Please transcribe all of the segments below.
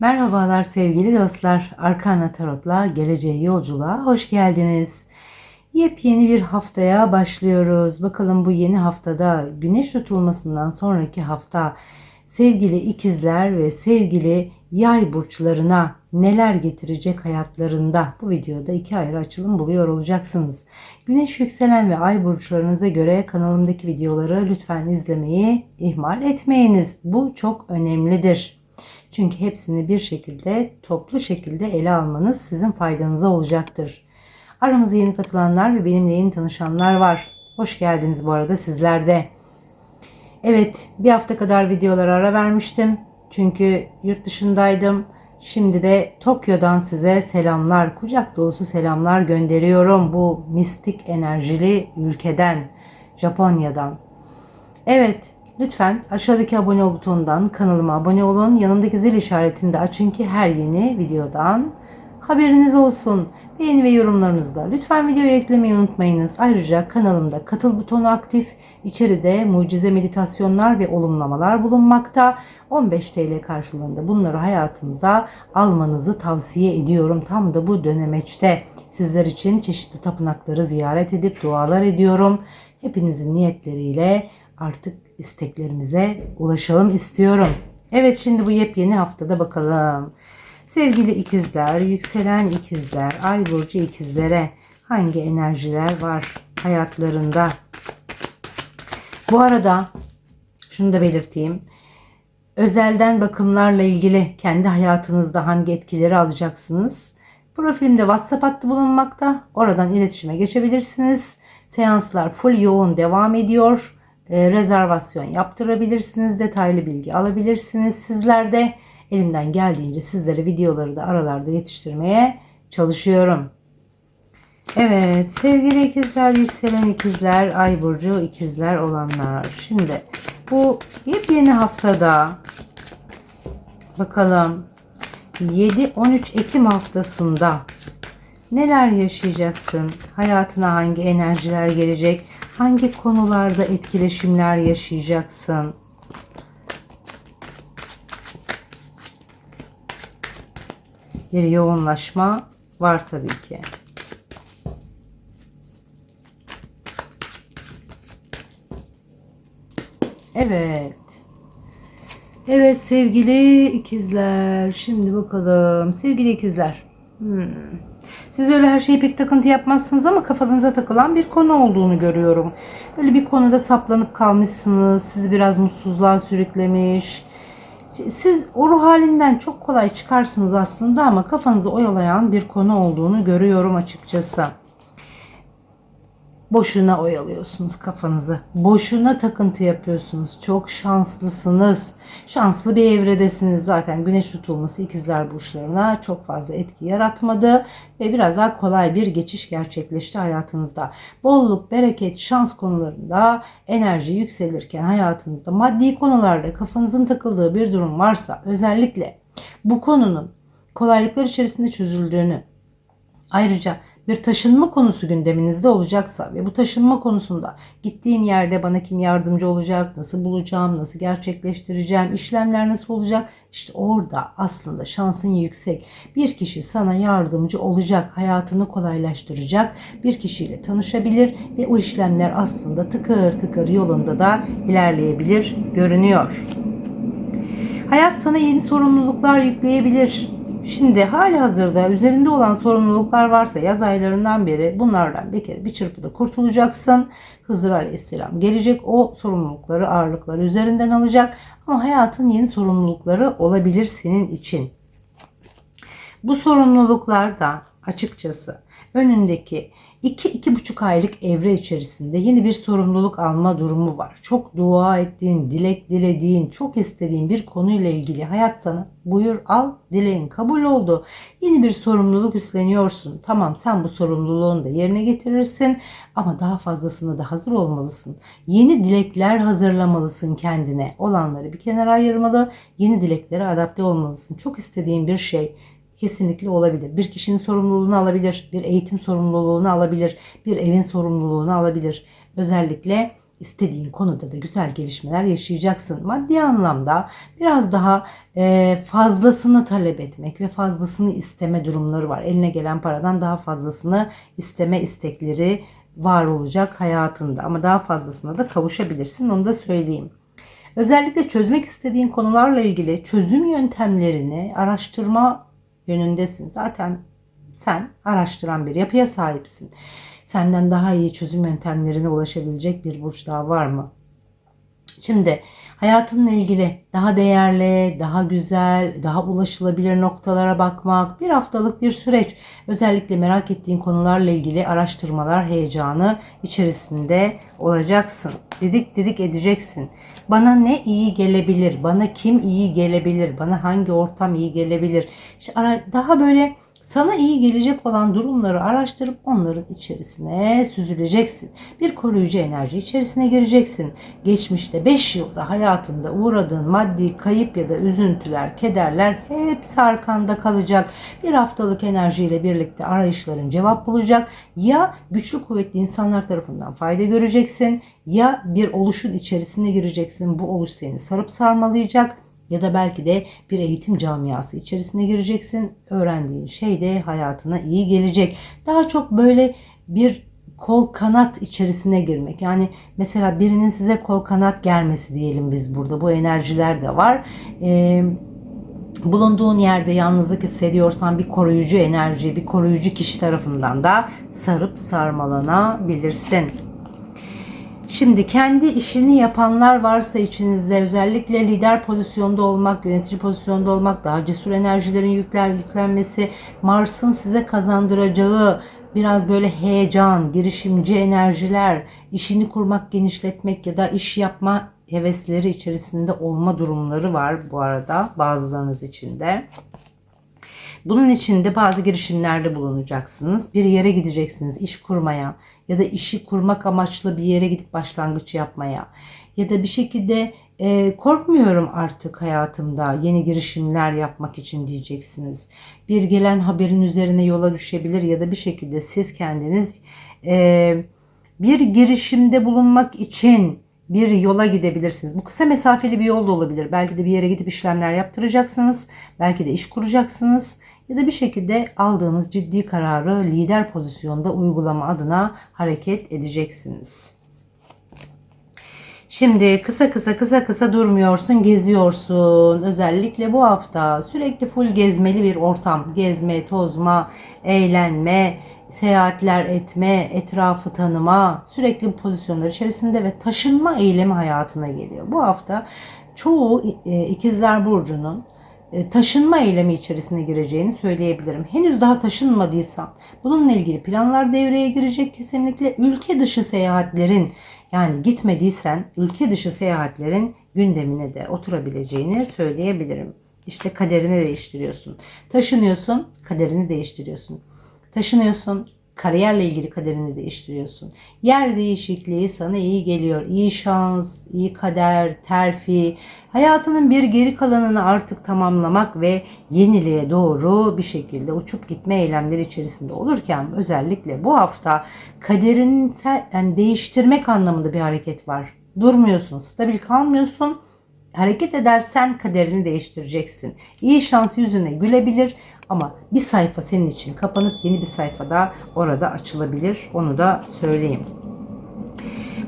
Merhabalar sevgili dostlar. Arkana Tarot'la geleceğe yolculuğa hoş geldiniz. Yepyeni bir haftaya başlıyoruz. Bakalım bu yeni haftada güneş tutulmasından sonraki hafta sevgili ikizler ve sevgili yay burçlarına neler getirecek hayatlarında bu videoda iki ayrı açılım buluyor olacaksınız. Güneş yükselen ve ay burçlarınıza göre kanalımdaki videoları lütfen izlemeyi ihmal etmeyiniz. Bu çok önemlidir. Çünkü hepsini bir şekilde toplu şekilde ele almanız sizin faydanıza olacaktır. Aramıza yeni katılanlar ve benimle yeni tanışanlar var. Hoş geldiniz bu arada sizler de. Evet bir hafta kadar videolara ara vermiştim. Çünkü yurt dışındaydım. Şimdi de Tokyo'dan size selamlar, kucak dolusu selamlar gönderiyorum bu mistik enerjili ülkeden, Japonya'dan. Evet, lütfen aşağıdaki abone ol butonundan kanalıma abone olun. Yanındaki zil işaretini de açın ki her yeni videodan haberiniz olsun. Beğeni ve yorumlarınızı da lütfen videoya eklemeyi unutmayınız. Ayrıca kanalımda katıl butonu aktif. İçeride mucize meditasyonlar ve olumlamalar bulunmakta. 15 TL karşılığında bunları hayatınıza almanızı tavsiye ediyorum. Tam da bu dönemeçte sizler için çeşitli tapınakları ziyaret edip dualar ediyorum. Hepinizin niyetleriyle artık isteklerimize ulaşalım istiyorum. Evet şimdi bu yepyeni haftada bakalım. Sevgili ikizler, yükselen ikizler, ay burcu ikizlere hangi enerjiler var hayatlarında? Bu arada şunu da belirteyim. Özelden bakımlarla ilgili kendi hayatınızda hangi etkileri alacaksınız? Profilimde WhatsApp hattı bulunmakta. Oradan iletişime geçebilirsiniz. Seanslar full yoğun devam ediyor. E, rezervasyon yaptırabilirsiniz. Detaylı bilgi alabilirsiniz. Sizler de elimden geldiğince sizlere videoları da aralarda yetiştirmeye çalışıyorum. Evet sevgili ikizler, yükselen ikizler, ay burcu ikizler olanlar. Şimdi bu yepyeni haftada bakalım 7-13 Ekim haftasında neler yaşayacaksın? Hayatına hangi enerjiler gelecek? Hangi konularda etkileşimler yaşayacaksın? Bir yoğunlaşma var tabii ki. Evet. Evet sevgili ikizler. Şimdi bakalım. Sevgili ikizler. Hmm. Siz öyle her şeyi pek takıntı yapmazsınız ama kafanıza takılan bir konu olduğunu görüyorum. Böyle bir konuda saplanıp kalmışsınız. Sizi biraz mutsuzluğa sürüklemiş. Siz o ruh halinden çok kolay çıkarsınız aslında ama kafanızı oyalayan bir konu olduğunu görüyorum açıkçası. Boşuna oyalıyorsunuz kafanızı. Boşuna takıntı yapıyorsunuz. Çok şanslısınız. Şanslı bir evredesiniz. Zaten güneş tutulması ikizler burçlarına çok fazla etki yaratmadı. Ve biraz daha kolay bir geçiş gerçekleşti hayatınızda. Bolluk, bereket, şans konularında enerji yükselirken hayatınızda maddi konularda kafanızın takıldığı bir durum varsa özellikle bu konunun kolaylıklar içerisinde çözüldüğünü ayrıca bir taşınma konusu gündeminizde olacaksa ve bu taşınma konusunda gittiğim yerde bana kim yardımcı olacak, nasıl bulacağım, nasıl gerçekleştireceğim, işlemler nasıl olacak? İşte orada aslında şansın yüksek. Bir kişi sana yardımcı olacak, hayatını kolaylaştıracak bir kişiyle tanışabilir ve o işlemler aslında tıkır tıkır yolunda da ilerleyebilir görünüyor. Hayat sana yeni sorumluluklar yükleyebilir. Şimdi hali hazırda üzerinde olan sorumluluklar varsa yaz aylarından beri bunlardan bir kere bir çırpıda kurtulacaksın. Hızır Aleyhisselam gelecek o sorumlulukları ağırlıkları üzerinden alacak ama hayatın yeni sorumlulukları olabilir senin için. Bu sorumluluklar da açıkçası önündeki 2-2,5 aylık evre içerisinde yeni bir sorumluluk alma durumu var. Çok dua ettiğin, dilek dilediğin, çok istediğin bir konuyla ilgili hayat sana buyur al, dileğin kabul oldu. Yeni bir sorumluluk üstleniyorsun. Tamam sen bu sorumluluğunu da yerine getirirsin ama daha fazlasını da hazır olmalısın. Yeni dilekler hazırlamalısın kendine. Olanları bir kenara ayırmalı, yeni dileklere adapte olmalısın. Çok istediğin bir şey kesinlikle olabilir. Bir kişinin sorumluluğunu alabilir, bir eğitim sorumluluğunu alabilir, bir evin sorumluluğunu alabilir. Özellikle istediğin konuda da güzel gelişmeler yaşayacaksın. Maddi anlamda biraz daha e, fazlasını talep etmek ve fazlasını isteme durumları var. Eline gelen paradan daha fazlasını isteme istekleri var olacak hayatında ama daha fazlasına da kavuşabilirsin onu da söyleyeyim. Özellikle çözmek istediğin konularla ilgili çözüm yöntemlerini araştırma yönündesin. Zaten sen araştıran bir yapıya sahipsin. Senden daha iyi çözüm yöntemlerine ulaşabilecek bir burç daha var mı? Şimdi hayatınla ilgili daha değerli, daha güzel, daha ulaşılabilir noktalara bakmak, bir haftalık bir süreç. Özellikle merak ettiğin konularla ilgili araştırmalar heyecanı içerisinde olacaksın. Didik didik edeceksin. Bana ne iyi gelebilir? Bana kim iyi gelebilir? Bana hangi ortam iyi gelebilir? İşte daha böyle sana iyi gelecek olan durumları araştırıp onların içerisine süzüleceksin. Bir koruyucu enerji içerisine gireceksin. Geçmişte 5 yılda hayatında uğradığın maddi kayıp ya da üzüntüler, kederler hepsi arkanda kalacak. Bir haftalık enerjiyle birlikte arayışların cevap bulacak. Ya güçlü kuvvetli insanlar tarafından fayda göreceksin ya bir oluşun içerisine gireceksin. Bu oluş seni sarıp sarmalayacak ya da belki de bir eğitim camiası içerisine gireceksin. Öğrendiğin şey de hayatına iyi gelecek. Daha çok böyle bir kol kanat içerisine girmek. Yani mesela birinin size kol kanat germesi diyelim biz burada. Bu enerjiler de var. Ee, bulunduğun yerde yalnızlık hissediyorsan bir koruyucu enerji, bir koruyucu kişi tarafından da sarıp sarmalanabilirsin. Şimdi kendi işini yapanlar varsa içinizde özellikle lider pozisyonda olmak, yönetici pozisyonda olmak, daha cesur enerjilerin yükler yüklenmesi, Mars'ın size kazandıracağı biraz böyle heyecan, girişimci enerjiler, işini kurmak, genişletmek ya da iş yapma hevesleri içerisinde olma durumları var bu arada bazılarınız için de. Bunun için de bazı girişimlerde bulunacaksınız. Bir yere gideceksiniz iş kurmaya ya da işi kurmak amaçlı bir yere gidip başlangıç yapmaya ya da bir şekilde e, korkmuyorum artık hayatımda yeni girişimler yapmak için diyeceksiniz. Bir gelen haberin üzerine yola düşebilir ya da bir şekilde siz kendiniz e, bir girişimde bulunmak için bir yola gidebilirsiniz. Bu kısa mesafeli bir yol da olabilir. Belki de bir yere gidip işlemler yaptıracaksınız. Belki de iş kuracaksınız. Ya da bir şekilde aldığınız ciddi kararı lider pozisyonda uygulama adına hareket edeceksiniz. Şimdi kısa kısa kısa kısa durmuyorsun, geziyorsun. Özellikle bu hafta sürekli full gezmeli bir ortam. Gezme, tozma, eğlenme, seyahatler etme, etrafı tanıma, sürekli pozisyonlar içerisinde ve taşınma eylemi hayatına geliyor. Bu hafta çoğu e, ikizler burcunun taşınma eylemi içerisine gireceğini söyleyebilirim. Henüz daha taşınmadıysan bununla ilgili planlar devreye girecek kesinlikle. Ülke dışı seyahatlerin yani gitmediysen ülke dışı seyahatlerin gündemine de oturabileceğini söyleyebilirim. İşte kaderini değiştiriyorsun. Taşınıyorsun, kaderini değiştiriyorsun. Taşınıyorsun, kariyerle ilgili kaderini değiştiriyorsun. Yer değişikliği sana iyi geliyor. İyi şans, iyi kader, terfi. Hayatının bir geri kalanını artık tamamlamak ve yeniliğe doğru bir şekilde uçup gitme eylemleri içerisinde olurken özellikle bu hafta kaderini yani değiştirmek anlamında bir hareket var. Durmuyorsun, stabil kalmıyorsun. Hareket edersen kaderini değiştireceksin. İyi şans yüzüne gülebilir ama bir sayfa senin için kapanıp yeni bir sayfa da orada açılabilir. Onu da söyleyeyim.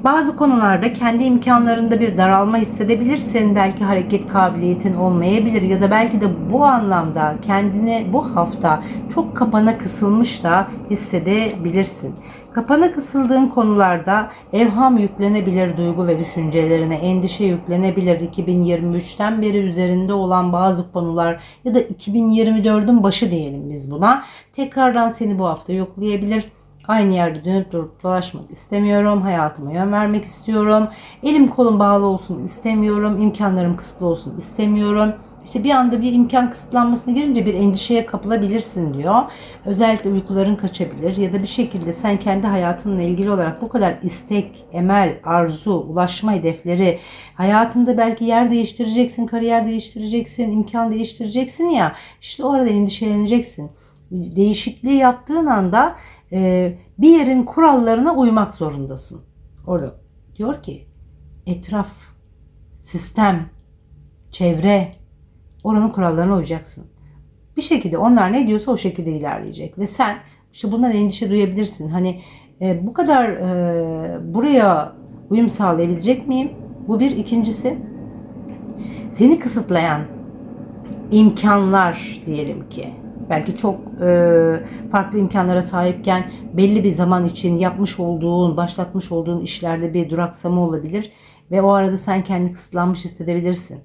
Bazı konularda kendi imkanlarında bir daralma hissedebilirsin. Belki hareket kabiliyetin olmayabilir ya da belki de bu anlamda kendini bu hafta çok kapana kısılmış da hissedebilirsin. Kapana kısıldığın konularda evham yüklenebilir duygu ve düşüncelerine, endişe yüklenebilir 2023'ten beri üzerinde olan bazı konular ya da 2024'ün başı diyelim biz buna. Tekrardan seni bu hafta yoklayabilir. Aynı yerde dönüp durup dolaşmak istemiyorum. Hayatıma yön vermek istiyorum. Elim kolum bağlı olsun istemiyorum. İmkanlarım kısıtlı olsun istemiyorum. İşte bir anda bir imkan kısıtlanmasına girince bir endişeye kapılabilirsin diyor. Özellikle uykuların kaçabilir ya da bir şekilde sen kendi hayatınla ilgili olarak bu kadar istek, emel, arzu, ulaşma hedefleri hayatında belki yer değiştireceksin, kariyer değiştireceksin, imkan değiştireceksin ya işte orada endişeleneceksin. Değişikliği yaptığın anda e, bir yerin kurallarına uymak zorundasın. Onu Diyor ki etraf, sistem, çevre, oranın kurallarına uyacaksın. Bir şekilde onlar ne diyorsa o şekilde ilerleyecek ve sen işte bundan endişe duyabilirsin. Hani e, bu kadar e, buraya uyum sağlayabilecek miyim? Bu bir. ikincisi seni kısıtlayan imkanlar diyelim ki belki çok e, farklı imkanlara sahipken belli bir zaman için yapmış olduğun, başlatmış olduğun işlerde bir duraksama olabilir ve o arada sen kendi kısıtlanmış hissedebilirsin.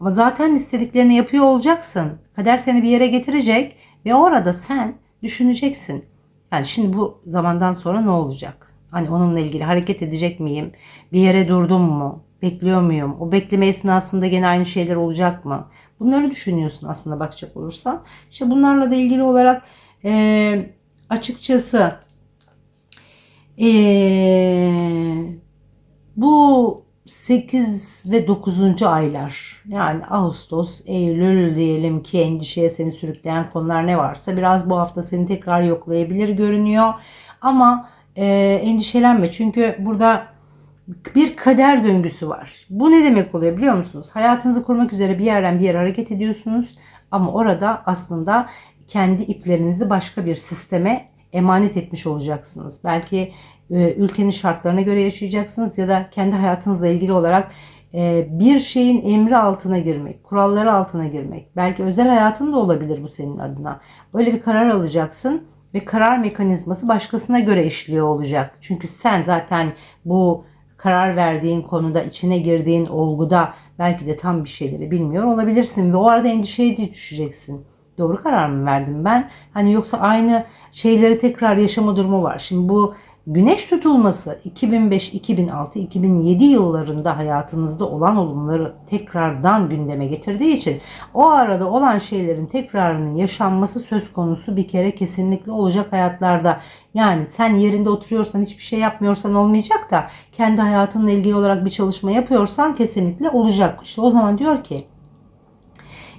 Ama zaten istediklerini yapıyor olacaksın. Kader seni bir yere getirecek ve orada sen düşüneceksin. Yani şimdi bu zamandan sonra ne olacak? Hani onunla ilgili hareket edecek miyim? Bir yere durdum mu? Bekliyor muyum? O bekleme esnasında gene aynı şeyler olacak mı? Bunları düşünüyorsun aslında bakacak olursan. İşte bunlarla da ilgili olarak e, açıkçası e, bu 8 ve 9. aylar yani Ağustos, Eylül diyelim ki endişeye seni sürükleyen konular ne varsa biraz bu hafta seni tekrar yoklayabilir görünüyor. Ama e, endişelenme çünkü burada bir kader döngüsü var. Bu ne demek oluyor biliyor musunuz? Hayatınızı kurmak üzere bir yerden bir yere hareket ediyorsunuz ama orada aslında kendi iplerinizi başka bir sisteme emanet etmiş olacaksınız. Belki e, ülkenin şartlarına göre yaşayacaksınız ya da kendi hayatınızla ilgili olarak bir şeyin emri altına girmek, kuralları altına girmek. Belki özel hayatın da olabilir bu senin adına. Öyle bir karar alacaksın ve karar mekanizması başkasına göre işliyor olacak. Çünkü sen zaten bu karar verdiğin konuda, içine girdiğin olguda belki de tam bir şeyleri bilmiyor olabilirsin ve o arada endişeye düşeceksin. Doğru karar mı verdim ben? Hani yoksa aynı şeyleri tekrar yaşama durumu var. Şimdi bu güneş tutulması 2005, 2006, 2007 yıllarında hayatınızda olan olumları tekrardan gündeme getirdiği için o arada olan şeylerin tekrarının yaşanması söz konusu bir kere kesinlikle olacak hayatlarda. Yani sen yerinde oturuyorsan hiçbir şey yapmıyorsan olmayacak da kendi hayatınla ilgili olarak bir çalışma yapıyorsan kesinlikle olacak. İşte o zaman diyor ki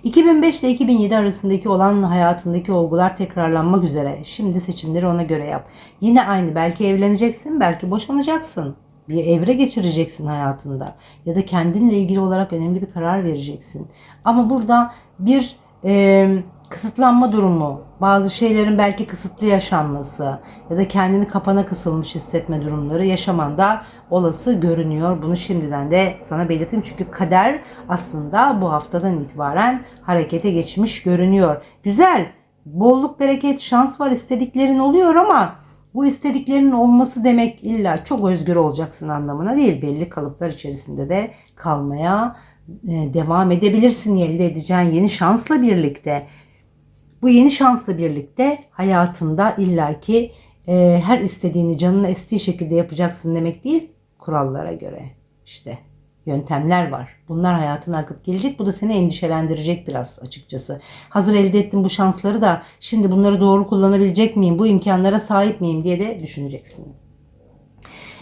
2005 ile 2007 arasındaki olan hayatındaki olgular tekrarlanmak üzere. Şimdi seçimleri ona göre yap. Yine aynı belki evleneceksin, belki boşanacaksın. Bir evre geçireceksin hayatında ya da kendinle ilgili olarak önemli bir karar vereceksin. Ama burada bir e, kısıtlanma durumu, bazı şeylerin belki kısıtlı yaşanması ya da kendini kapana kısılmış hissetme durumları yaşamanda olası görünüyor. Bunu şimdiden de sana belirttim çünkü kader aslında bu haftadan itibaren harekete geçmiş görünüyor. Güzel, bolluk, bereket, şans var istediklerin oluyor ama bu istediklerinin olması demek illa çok özgür olacaksın anlamına değil. Belli kalıplar içerisinde de kalmaya e, devam edebilirsin elde edeceğin yeni şansla birlikte. Bu yeni şansla birlikte hayatında illaki e, her istediğini canına estiği şekilde yapacaksın demek değil. Kurallara göre işte yöntemler var. Bunlar hayatına akıp gelecek. Bu da seni endişelendirecek biraz açıkçası. Hazır elde ettim bu şansları da şimdi bunları doğru kullanabilecek miyim? Bu imkanlara sahip miyim diye de düşüneceksin.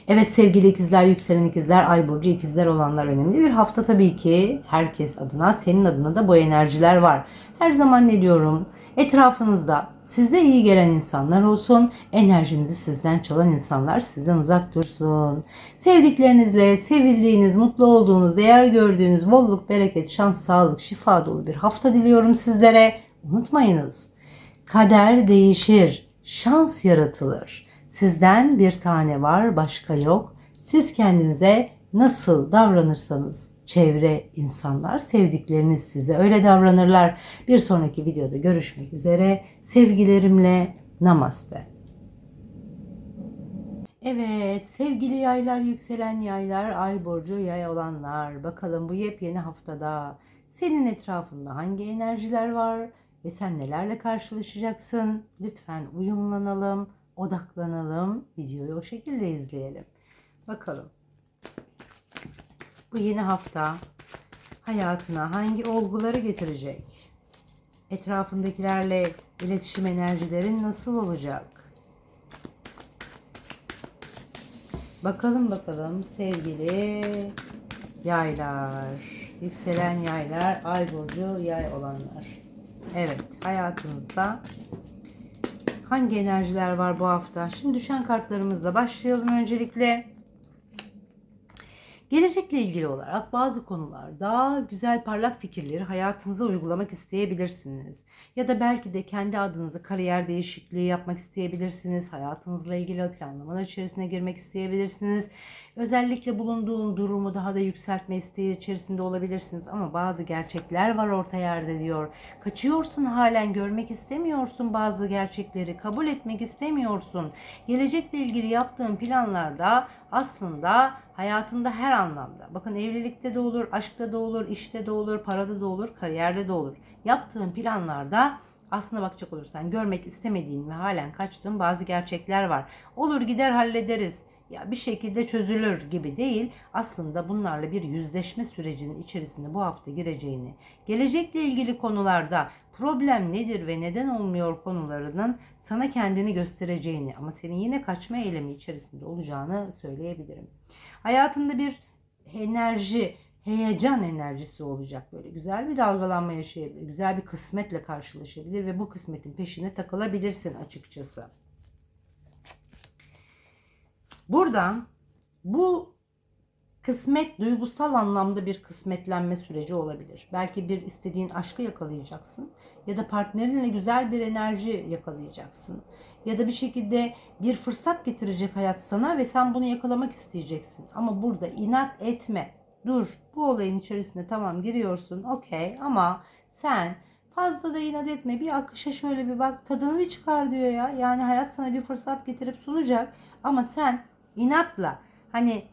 Evet sevgili ikizler, yükselen ikizler, ay burcu ikizler olanlar önemli bir hafta tabii ki. Herkes adına, senin adına da bu enerjiler var. Her zaman ne diyorum? Etrafınızda size iyi gelen insanlar olsun, enerjinizi sizden çalan insanlar sizden uzak dursun. Sevdiklerinizle, sevildiğiniz, mutlu olduğunuz, değer gördüğünüz bolluk, bereket, şans, sağlık, şifa dolu bir hafta diliyorum sizlere. Unutmayınız, kader değişir, şans yaratılır. Sizden bir tane var, başka yok. Siz kendinize nasıl davranırsanız çevre insanlar, sevdikleriniz size öyle davranırlar. Bir sonraki videoda görüşmek üzere. Sevgilerimle namaste. Evet sevgili yaylar, yükselen yaylar, ay burcu yay olanlar. Bakalım bu yepyeni haftada senin etrafında hangi enerjiler var ve sen nelerle karşılaşacaksın? Lütfen uyumlanalım, odaklanalım, videoyu o şekilde izleyelim. Bakalım bu yeni hafta hayatına hangi olguları getirecek? Etrafındakilerle iletişim enerjilerin nasıl olacak? Bakalım bakalım sevgili yaylar, yükselen yaylar, ay burcu yay olanlar. Evet hayatınızda hangi enerjiler var bu hafta? Şimdi düşen kartlarımızla başlayalım öncelikle. Gelecekle ilgili olarak bazı konularda güzel parlak fikirleri hayatınıza uygulamak isteyebilirsiniz. Ya da belki de kendi adınıza kariyer değişikliği yapmak isteyebilirsiniz. Hayatınızla ilgili planlamalar içerisine girmek isteyebilirsiniz. Özellikle bulunduğun durumu daha da yükseltme isteği içerisinde olabilirsiniz. Ama bazı gerçekler var orta yerde diyor. Kaçıyorsun halen görmek istemiyorsun bazı gerçekleri. Kabul etmek istemiyorsun. Gelecekle ilgili yaptığın planlarda aslında hayatında her anlamda. Bakın evlilikte de olur, aşkta da olur, işte de olur, parada da olur, kariyerde de olur. Yaptığın planlarda aslına bakacak olursan görmek istemediğin ve halen kaçtığın bazı gerçekler var. Olur gider hallederiz ya bir şekilde çözülür gibi değil. Aslında bunlarla bir yüzleşme sürecinin içerisinde bu hafta gireceğini, gelecekle ilgili konularda problem nedir ve neden olmuyor konularının sana kendini göstereceğini ama senin yine kaçma eylemi içerisinde olacağını söyleyebilirim. Hayatında bir enerji, heyecan enerjisi olacak böyle. Güzel bir dalgalanma yaşayabilir, güzel bir kısmetle karşılaşabilir ve bu kısmetin peşine takılabilirsin açıkçası. Buradan bu kısmet duygusal anlamda bir kısmetlenme süreci olabilir. Belki bir istediğin aşkı yakalayacaksın ya da partnerinle güzel bir enerji yakalayacaksın. Ya da bir şekilde bir fırsat getirecek hayat sana ve sen bunu yakalamak isteyeceksin. Ama burada inat etme. Dur bu olayın içerisinde tamam giriyorsun okey ama sen fazla da inat etme. Bir akışa şöyle bir bak tadını bir çıkar diyor ya. Yani hayat sana bir fırsat getirip sunacak ama sen inatla hani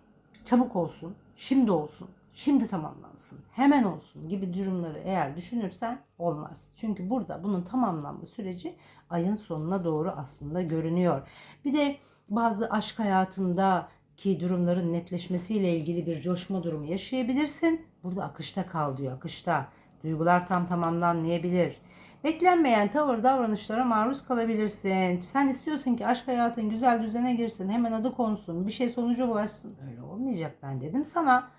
çabuk olsun, şimdi olsun, şimdi tamamlansın, hemen olsun gibi durumları eğer düşünürsen olmaz. Çünkü burada bunun tamamlanma süreci ayın sonuna doğru aslında görünüyor. Bir de bazı aşk hayatında ki durumların netleşmesiyle ilgili bir coşma durumu yaşayabilirsin. Burada akışta kal diyor, akışta. Duygular tam tamamlanmayabilir. Beklenmeyen tavır davranışlara maruz kalabilirsin. Sen istiyorsun ki aşk hayatın güzel düzene girsin. Hemen adı konsun. Bir şey sonucu ulaşsın. Öyle olmayacak ben dedim sana.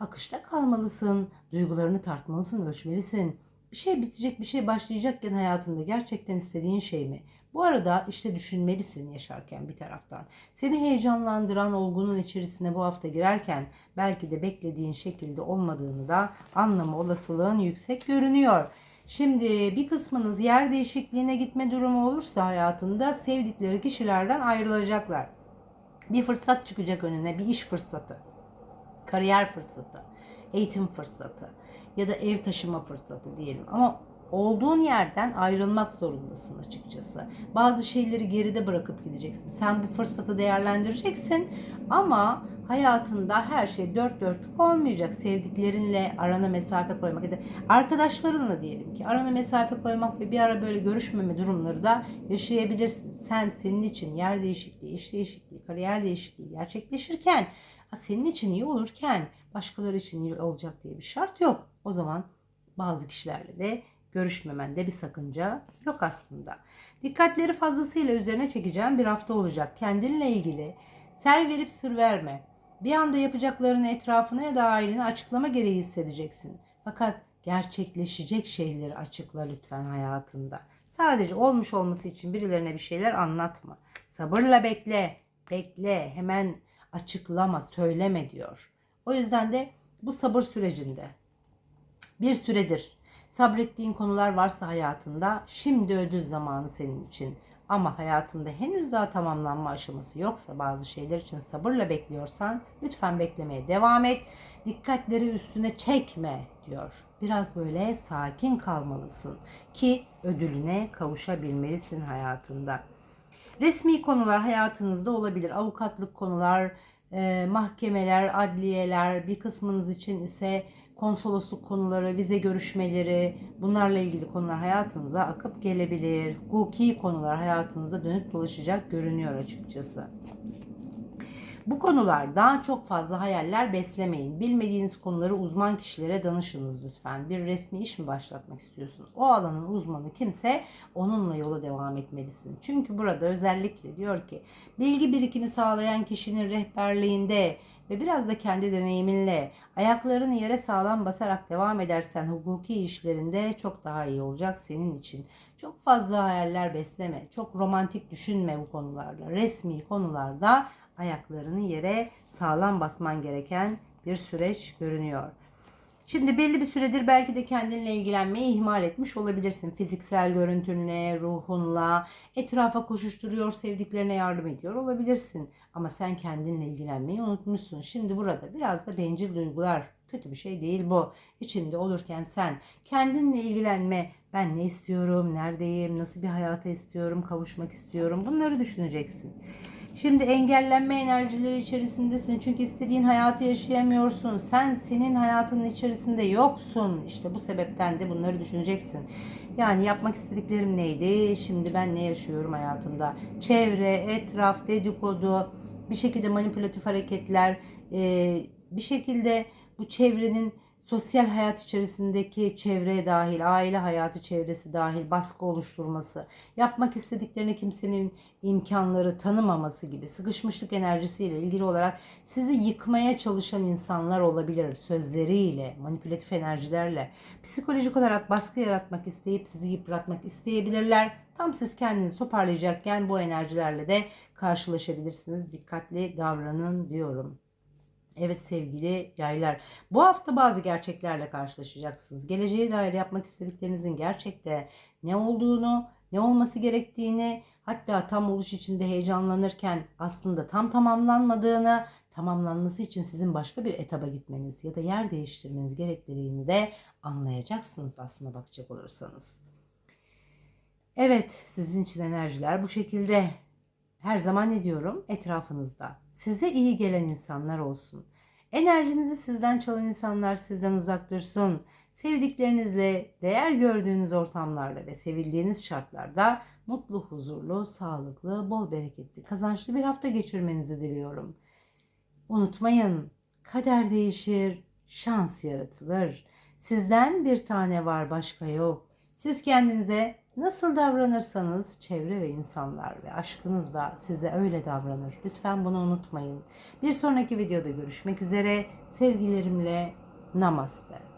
Akışta kalmalısın. Duygularını tartmalısın, ölçmelisin. Bir şey bitecek, bir şey başlayacakken hayatında gerçekten istediğin şey mi? Bu arada işte düşünmelisin yaşarken bir taraftan. Seni heyecanlandıran olgunun içerisine bu hafta girerken belki de beklediğin şekilde olmadığını da anlama olasılığın yüksek görünüyor. Şimdi bir kısmınız yer değişikliğine gitme durumu olursa hayatında sevdikleri kişilerden ayrılacaklar. Bir fırsat çıkacak önüne, bir iş fırsatı, kariyer fırsatı, eğitim fırsatı ya da ev taşıma fırsatı diyelim. Ama olduğun yerden ayrılmak zorundasın açıkçası. Bazı şeyleri geride bırakıp gideceksin. Sen bu fırsatı değerlendireceksin ama hayatında her şey dört dörtlük olmayacak. Sevdiklerinle arana mesafe koymak ya da arkadaşlarınla diyelim ki arana mesafe koymak ve bir ara böyle görüşmeme durumları da yaşayabilirsin. Sen senin için yer değişikliği, iş değişikliği, kariyer değişikliği gerçekleşirken senin için iyi olurken başkaları için iyi olacak diye bir şart yok. O zaman bazı kişilerle de görüşmemende bir sakınca yok aslında. Dikkatleri fazlasıyla üzerine çekeceğim bir hafta olacak. Kendinle ilgili ser verip sır verme. Bir anda yapacaklarını etrafına ya da ailene açıklama gereği hissedeceksin. Fakat gerçekleşecek şeyleri açıkla lütfen hayatında. Sadece olmuş olması için birilerine bir şeyler anlatma. Sabırla bekle, bekle, hemen açıklama, söyleme diyor. O yüzden de bu sabır sürecinde bir süredir sabrettiğin konular varsa hayatında şimdi ödül zamanı senin için. Ama hayatında henüz daha tamamlanma aşaması yoksa bazı şeyler için sabırla bekliyorsan lütfen beklemeye devam et. Dikkatleri üstüne çekme diyor. Biraz böyle sakin kalmalısın ki ödülüne kavuşabilmelisin hayatında. Resmi konular hayatınızda olabilir. Avukatlık konular, mahkemeler, adliyeler, bir kısmınız için ise konsolosluk konuları, vize görüşmeleri, bunlarla ilgili konular hayatınıza akıp gelebilir. Hukuki konular hayatınıza dönüp dolaşacak görünüyor açıkçası. Bu konularda çok fazla hayaller beslemeyin. Bilmediğiniz konuları uzman kişilere danışınız lütfen. Bir resmi iş mi başlatmak istiyorsunuz? O alanın uzmanı kimse onunla yola devam etmelisin. Çünkü burada özellikle diyor ki bilgi birikimi sağlayan kişinin rehberliğinde ve biraz da kendi deneyiminle ayaklarını yere sağlam basarak devam edersen hukuki işlerinde çok daha iyi olacak senin için. Çok fazla hayaller besleme, çok romantik düşünme bu konularda. Resmi konularda ayaklarını yere sağlam basman gereken bir süreç görünüyor. Şimdi belli bir süredir belki de kendinle ilgilenmeyi ihmal etmiş olabilirsin. Fiziksel görüntünle, ruhunla, etrafa koşuşturuyor, sevdiklerine yardım ediyor olabilirsin. Ama sen kendinle ilgilenmeyi unutmuşsun. Şimdi burada biraz da bencil duygular. Kötü bir şey değil bu. İçinde olurken sen kendinle ilgilenme. Ben ne istiyorum, neredeyim, nasıl bir hayata istiyorum, kavuşmak istiyorum. Bunları düşüneceksin. Şimdi engellenme enerjileri içerisindesin. Çünkü istediğin hayatı yaşayamıyorsun. Sen senin hayatının içerisinde yoksun. İşte bu sebepten de bunları düşüneceksin. Yani yapmak istediklerim neydi? Şimdi ben ne yaşıyorum hayatımda? Çevre, etraf, dedikodu, bir şekilde manipülatif hareketler, bir şekilde bu çevrenin sosyal hayat içerisindeki çevreye dahil, aile hayatı çevresi dahil baskı oluşturması, yapmak istediklerini kimsenin imkanları tanımaması gibi sıkışmışlık enerjisiyle ilgili olarak sizi yıkmaya çalışan insanlar olabilir sözleriyle, manipülatif enerjilerle. Psikolojik olarak baskı yaratmak isteyip sizi yıpratmak isteyebilirler. Tam siz kendinizi toparlayacakken bu enerjilerle de karşılaşabilirsiniz. Dikkatli davranın diyorum. Evet sevgili yaylar. Bu hafta bazı gerçeklerle karşılaşacaksınız. Geleceğe dair yapmak istediklerinizin gerçekte ne olduğunu, ne olması gerektiğini, hatta tam oluş içinde heyecanlanırken aslında tam tamamlanmadığını, tamamlanması için sizin başka bir etaba gitmeniz ya da yer değiştirmeniz gerektiğini de anlayacaksınız aslında bakacak olursanız. Evet, sizin için enerjiler bu şekilde. Her zaman ne diyorum? Etrafınızda. Size iyi gelen insanlar olsun. Enerjinizi sizden çalan insanlar sizden uzak dursun. Sevdiklerinizle, değer gördüğünüz ortamlarla ve sevildiğiniz şartlarda mutlu, huzurlu, sağlıklı, bol bereketli, kazançlı bir hafta geçirmenizi diliyorum. Unutmayın, kader değişir, şans yaratılır. Sizden bir tane var, başka yok. Siz kendinize nasıl davranırsanız çevre ve insanlar ve aşkınız da size öyle davranır. Lütfen bunu unutmayın. Bir sonraki videoda görüşmek üzere. Sevgilerimle namaste.